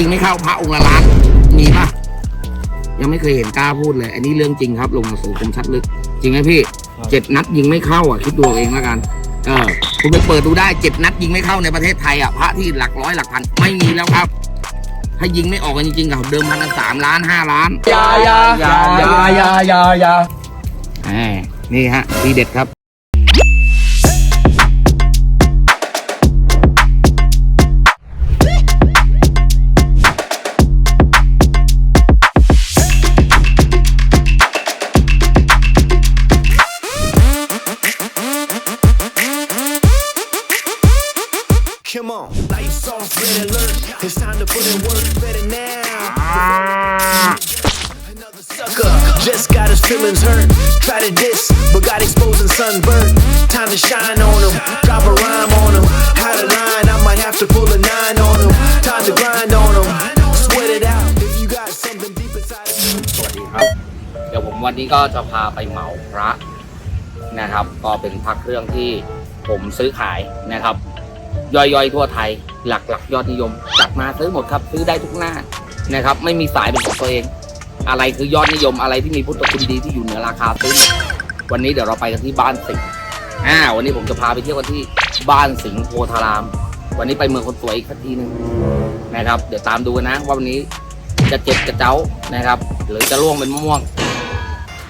ยิงไม่เข้าพระองค์ละล้านมีปะยังไม่เคยเห็นกล้าพูดเลย อันนี้เรื่องจริงครับลงหนังสือคมชัดลึก จริงไหมพี่เจ็ดนัดยิงไม่เข้าอะคิดดูเอาเองแล้วกัน เออคุณไปเปิดดูได้เจ็ดนัดยิงไม่เข้าในประเทศไทยอะพระที่หลักร้อยหลักพันไม่มีแล้วครับ ถ้ายิงไม่ออกกันจริงๆกับเดิมพันกันสามล้านห้าล้านยายายายายายายาแหมนี่ฮะทีเด็ดครับ alert. It's time to put in work better now. Another sucker just got his feelings hurt. Try to diss, but got exposed and sunburned. Time to shine on him, drop a rhyme on him. How to line, I might have to pull a nine on him. Time to grind on him, sweat it out. If you got something deep inside of you. สวัสดีครับ เดี๋ยวผมวันนี้ก็จะพาไปเหมาพระนะครับ ก็เป็นพระเครื่องที่ผมซื้อขายนะครับ ย่อยๆทั่วไทย หลักๆยอดนิยมจัดมาซื้อหมดครับ ซื้อได้ทุกหน้านะครับ ไม่มีสายเป็นของตัวเอง อะไรคือยอดนิยมอะไรที่มีพุทธคุณดีที่อยู่เหนือราคาซื้อหมดวันนี้เดี๋ยวเราไปกันที่บ้านสิงห์อ่าวันนี้ผมจะพาไปเที่ยวกันที่บ้านสิงห์โพธาราม วันนี้ไปเมืองคนสวยอีกสักทีหนึ่งนะครับ เดี๋ยวตามดูนะว่าวันนี้จะเจ็บจะเจ้านะครับ หรือจะล่วงเป็นมะม่วง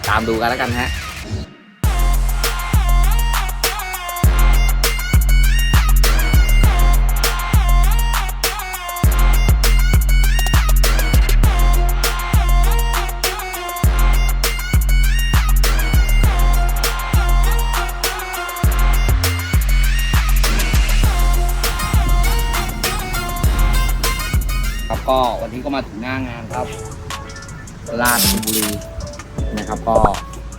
ตามดูกันแล้วกันฮะ ก็มาถึงหน้างานครับราชบุรีนะครับ ก็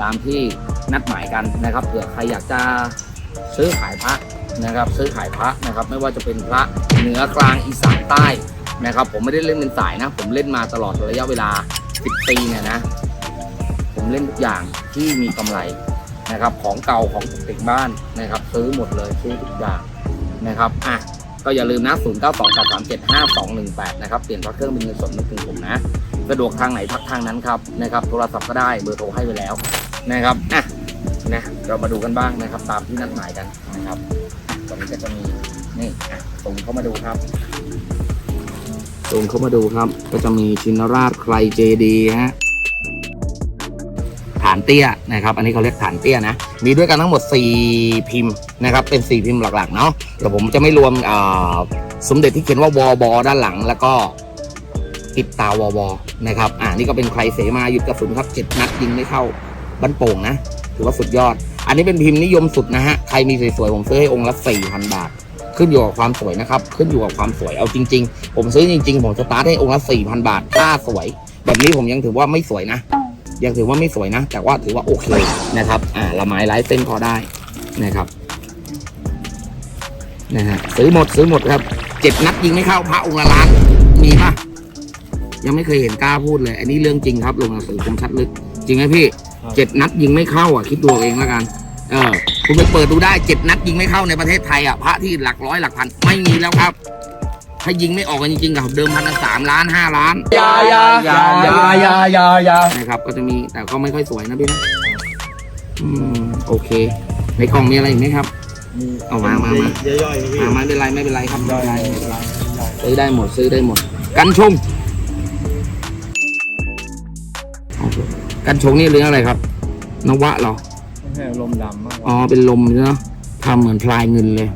ตามที่นัดหมายกันนะครับเผื่อใครอยากจะซื้อขายพระนะครับ ซื้อขายพระนะครับ ไม่ว่าจะเป็นพระเหนือกลางอีสานใต้นะครับ ผมไม่ได้เล่นเป็นสายนะ ผมเล่นมาตลอดระยะเวลา 10 ปีเนี่ยนะ ผมเล่นทุกอย่างที่มีกำไรนะครับ ของเก่าของติดบ้านนะครับ ซื้อหมดเลยซื้อทุกอย่างนะครับอะ ก็อย่าลืมนะ0 9 2 8 3 7 5 2 1 8นะครับเปลี่ยนพระเครื่องเป็นเงินสดนึกถึงผมนะสะดวกทางไหนพักทางนั้นครับนะครับโทรศัพท์ก็ได้เบอร์โทรให้ไว้แล้วนะครับอะนะเรามาดูกันบ้างนะครับ ตามที่นัดหมายกันนะครับอะวันนี้ก็จะมีนี่อะส่งเข้ามาดูครับส่งเข้ามาดูครับ ก็จะมีชินราชใครเจดีฮะฐานเตี้ยนะครับ อันนี้เขาเรียกฐานเตี้ยนะ มีด้วยกันทั้งหมด 4 พิมพ์ นะครับเป็น4พิมพ์หลักๆเนาะเดี๋ยวผมจะไม่รวมสมเด็จที่เขียนว่าวอบด้านหลังแล้วก็ติดตาวอบนะครับอ่านี่ก็เป็นใครเสมาหยุดกระสุนครับเจ็ดนัดยิงไม่เข้าบันโป่งนะถือว่าสุดยอด อันนี้เป็นพิมพ์นิยมสุดนะฮะใครมีสวยๆผมซื้อให้องค์ละ4,000บาท ขึ้นอยู่กับความสวยนะครับ ขึ้นอยู่กับความสวยเอาจริง ๆ ผมซื้อจริง ๆ ผมสตาร์ทให้องค์ละ4,000บาทถ้าสวย แบบนี้ผมยังถือว่าไม่สวยนะ ยังถือว่าไม่สวยนะ แต่ว่าถือว่าโอเคนะครับอ่าละไม้ไร้เส้นพอได้นะครับ นะฮะซื้อหมดซื้อหมดครับเจ็ดนัดยิงไม่เข้าพระองค์ละล้านมีปะยังไม่เคยเห็นกล้าพูดเลย อันนี้เรื่องจริงครับลงหนังสือคมชัดลึก จริงไหมพี่เจ็ดนัดยิงไม่เข้าอะคิดดูเอาเองแล้วกันเออคุณไปเปิดดูได้เจ็ดนัดยิงไม่เข้าในประเทศไทยอะพระที่หลักร้อยหลักพันไม่มีแล้วครับถ้ายิงไม่ออกกันจริงๆกับเดิมพันกันสามล้านห้าล้านยายายายายายายานะครับ ก็จะมีแต่ก็ไม่ค่อยสวยนะพี่นะอืมโอเค ในกล่องมีอะไรอีกไหมครับ เอามามามา ย่อยๆพี่มาไม่เป็นไรไม่เป็นไรครับไม่เป็นไรไม่เป็นไรซื้อได้หมดซื้อได้หมด กันชงโอเคกันชงนี่เรื่องอะไรครับ นวะเหรอ ไม่ใช่ลมดำมากกว่าอ๋อเป็นลมเนาะทำเหมือนพลายเงินเลย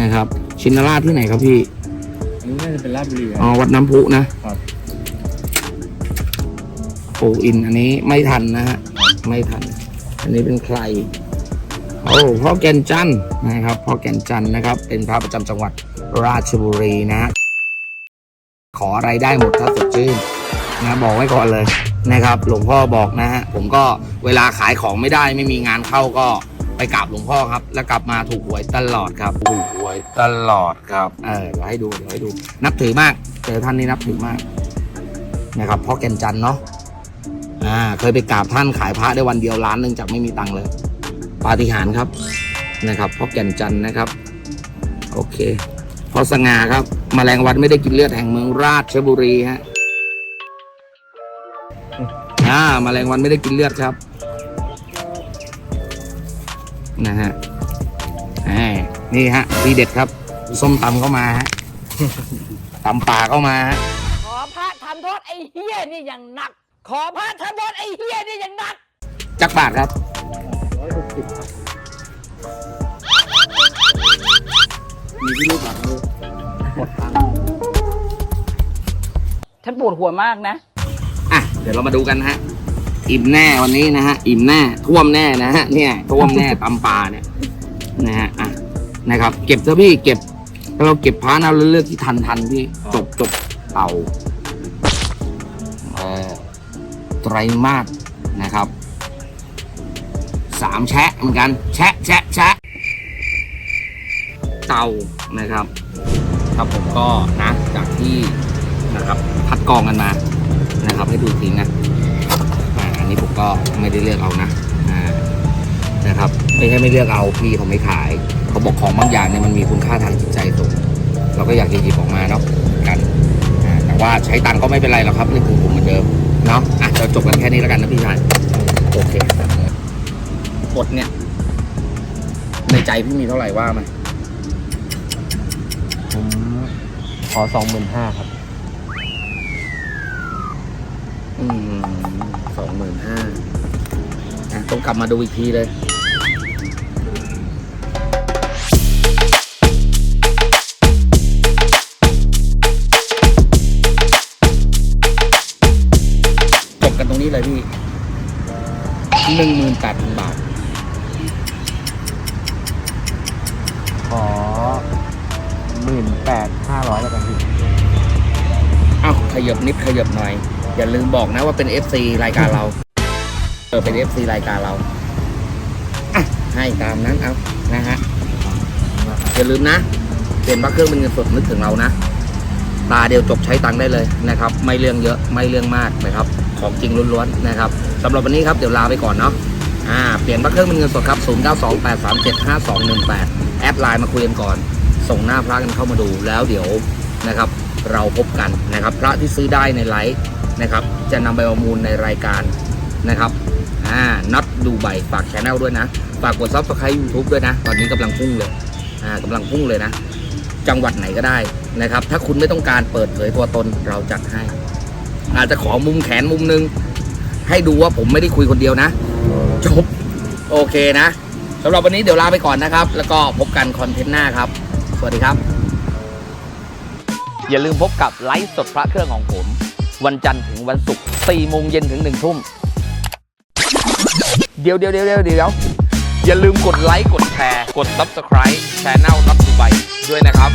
นะครับ ชินราชที่ไหนครับพี่ อันนี้น่าจะเป็นลาดบุรีอ๋อวัดน้ำพุนะครับ โออินอันนี้ไม่ทันนะฮะไม่ทัน อันนี้เป็นใครโอ้พ่อแก่นจันทร์นะครับพ่อแก่นจันทร์นะครับ เป็นพระประจำจังหวัดราชบุรีนะฮะขออะไรได้หมดถ้าสดชื่นนะบอกไว้ก่อนเลยนะครับ หลวงพ่อบอกนะฮะผมก็เวลาขายของไม่ได้ไม่มีงานเข้าก็ไปกราบหลวงพ่อครับ แล้วกลับมาถูกหวยตลอดครับ ถูกหวยตลอดครับ เออเดี๋ยวให้ดูเดี๋ยวให้ดู นับถือมากเจอท่านนี้นับถือมากนะครับพ่อแก่นจันทร์เนาะอ่าเคยไปกราบท่านขายพระได้วันเดียวล้านหนึ่งจากไม่มีตังค์เลย ปาฏิหาริย์ครับนะครับพ่อแก่นจันทร์นะครับ โอเคพอสง่าครับมแมลงวันไม่ได้กินเลือดแห่งเมืองราชบุรีฮะอ่าแมลงวันไม่ได้กินเลือดครับนะฮะแหมนี่ฮะทีเด็ดครับ ส้มตำเข้ามาฮะตำป่าเข้ามาฮะขอพระทำโทษไอ้เฮียนี่อย่างหนัก ขอพระทำโทษไอ้เฮียนี่อย่างหนักจักบาทครับ มีที่ลูกหลังเลยหมดตังค์ฉันปวดหัวมากนะ อะ เดี๋ยวเรามาดูกันนะฮะ อิ่มแน่วันนี้นะฮะ อิ่มแน่ ท่วมแน่นะฮะ เนี่ย ท่วมแน่ตำป่าเนี่ยนะฮะ อะ นะครับ เก็บเถอะพี่ เก็บเราเก็บพานะเราเลือกที่ทันทันพี่ จบจบเอาเออไตรมาสนะครับ สามแชะเหมือนกัน แชะแชะแชะเตานะครับ ครับผมก็นะจากที่นะครับพัดกองกันมานะครับ ให้ดูอีกทีนะอ่าอันนี้ผมก็ไม่ได้เลือกเอานะอ่านะครับ ไม่ใช่ไม่เลือกเอาพี่เขาไม่ขายเขาบอกของบางอย่างเนี่ยมันมีคุณค่าทางจิตใจสูงเราก็อยากจะหยิบออกมาเนาะกันแต่ว่าใช้ตังก็ไม่เป็นไรหรอกครับนี่คือผมเหมือนเดิมเนาะอะเราจบกันแค่นี้แล้วกันนะพี่ชายโอเค กดเนี่ย ในใจพี่มีเท่าไหร่ว่ามันผมขอสองหมื่นห้าครับ อืมสองหมื่นห้าต้องกลับมาดูอีกทีเลยจบกันตรงนี้เลยพี่หนึ่งหมื่นแปดพันบาท หมื่นแปดห้าร้อยแล้วกันพี่เอ้าขยับนิดขยับหน่อย อย่าลืมบอกนะว่าเป็น FC รายการเรา เออเป็น FC รายการเราอะให้ตามนั้นเอานะฮะอย่าลืมนะเปลี่ยนพระเครื่องเป็นเงินสดนึกถึงเรานะ ตาเดียวจบใช้ตังค์ได้เลยนะครับ ไม่เรื่องเยอะไม่เรื่องมากนะครับ ของจริงล้วนๆนะครับสำหรับวันนี้ครับเดี๋ยวลาไปก่อนเนาะอ่าเปลี่ยนพระเครื่องเป็นเงินสดครับ 0 9 2 8 3 7 5 2 1 8 แอดไลน์มาคุยกันก่อน ส่งหน้าพระกันเข้ามาดูแล้วเดี๋ยวนะครับ เราพบกันนะครับ พระที่ซื้อได้ในไลฟ์นะครับ จะนำไปประมูลในรายการนะครับอ่านัดดูใบฝากแชนแนลด้วยนะฝากกดซับสไครต์ยูทูบด้วยนะ ตอนนี้กำลังพุ่งเลยอ่ากำลังพุ่งเลยนะ จังหวัดไหนก็ได้นะครับ ถ้าคุณไม่ต้องการเปิดเผยตัวตนเราจัดให้ อาจจะขอมุมแขนมุมหนึง ให้ดูว่าผมไม่ได้คุยคนเดียวนะ จบ โอเคนะสำหรับวันนี้เดี๋ยวลาไปก่อนนะครับ แล้วก็พบกันคอนเทนต์หน้าครับ วัสดีครับ อย่าลืมพบกับไลฟ์สดพระเครื่องของผม วันจันทร์ถึงวันศุกร์4โมงเย็นถึง1ทุ่มเดี๋ยวเดี๋ยวเดี๋ยวเดี๋ยวเดี๋ยวอย่าลืมกดไลค์กดแชร์ กด Subscribe Channel นับดูใบด้วยนะครับ